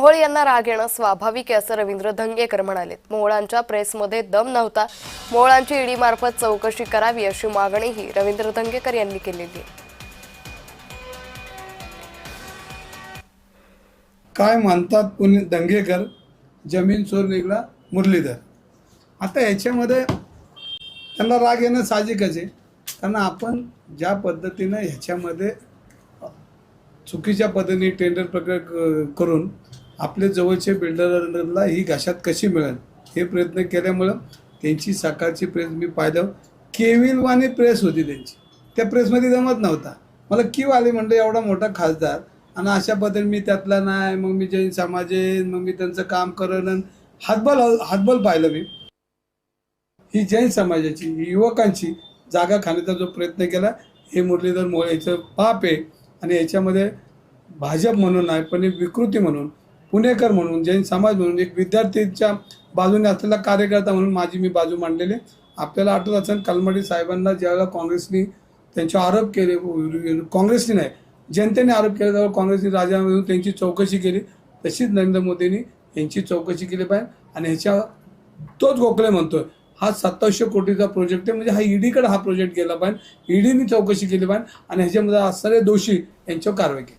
मोहोळ यांना राग येणं स्वाभाविक आहे असं रवींद्र धंगेकर म्हणाले. मोहोळांच्या प्रेसमध्ये दम नव्हता. मोहोळांची ईडीमार्फत चौकशी करावी अशी मागणीही रवींद्र धंगेकर यांनी केलेली आहे. काय मानतात पुणे दंगेकर जमीन चोर निघला मुरलीधर. आता याच्यामध्ये त्यांना राग येणं साहजिकच आहे. कारण आपण ज्या पद्धतीनं ह्याच्यामध्ये चुकीच्या पद्धतीने टेंडर प्रक्रिया क- करून आपले जवळच्या बिल्डरला ही घाशात कशी मिळेल? हे प्रयत्न केल्यामुळं त्यांची सकाळची प्रेस मी पाहिलं. केविलवाणी प्रेस होती त्यांची. त्या प्रेसमध्ये जमत नव्हता. मला किव आले म्हणलं एवढा मोठा खासदार. आणि अशा पद्धतीने मी त्यातला नाही. मग मी जैन समाज आहे. मग मी त्यांचं काम करेन आणि हातबल हातबल पाहिलं मी. ही जैन समाजाची युवकांची जागा खाण्याचा जो प्रयत्न केला हे मुरलीधर मोळे याचं पाप आहे. आणि याच्यामध्ये भाजप म्हणून नाही पण विकृती म्हणून पुणेकर म्हणून जैन समाज म्हणून एक विद्यार्थीच्या बाजूने असलेला कार्यकर्ता म्हणून माझी मी बाजू मांडलेली आपल्याला आठवत असेल कलमडी साहेबांना ज्यावेळेला काँग्रेसनी त्यांचे आरोप केले काँग्रेसने नाही जनतेने आरोप केला त्यावेळेला काँग्रेसने राजीनामा त्यांची चौकशी केली. तशीच नरेंद्र मोदींनी यांची चौकशी केली पाहिजे. आणि ह्याच्या तोच गोखले म्हणतोय हा सत्तावीसशे कोटीचा प्रोजेक्ट आहे म्हणजे हा ईडीकडे हा प्रोजेक्ट गेला पाहिजे. ईडीने चौकशी केली पाहिजे. आणि ह्याच्यामध्ये असणारे दोषी यांच्यावर कारवाई केली.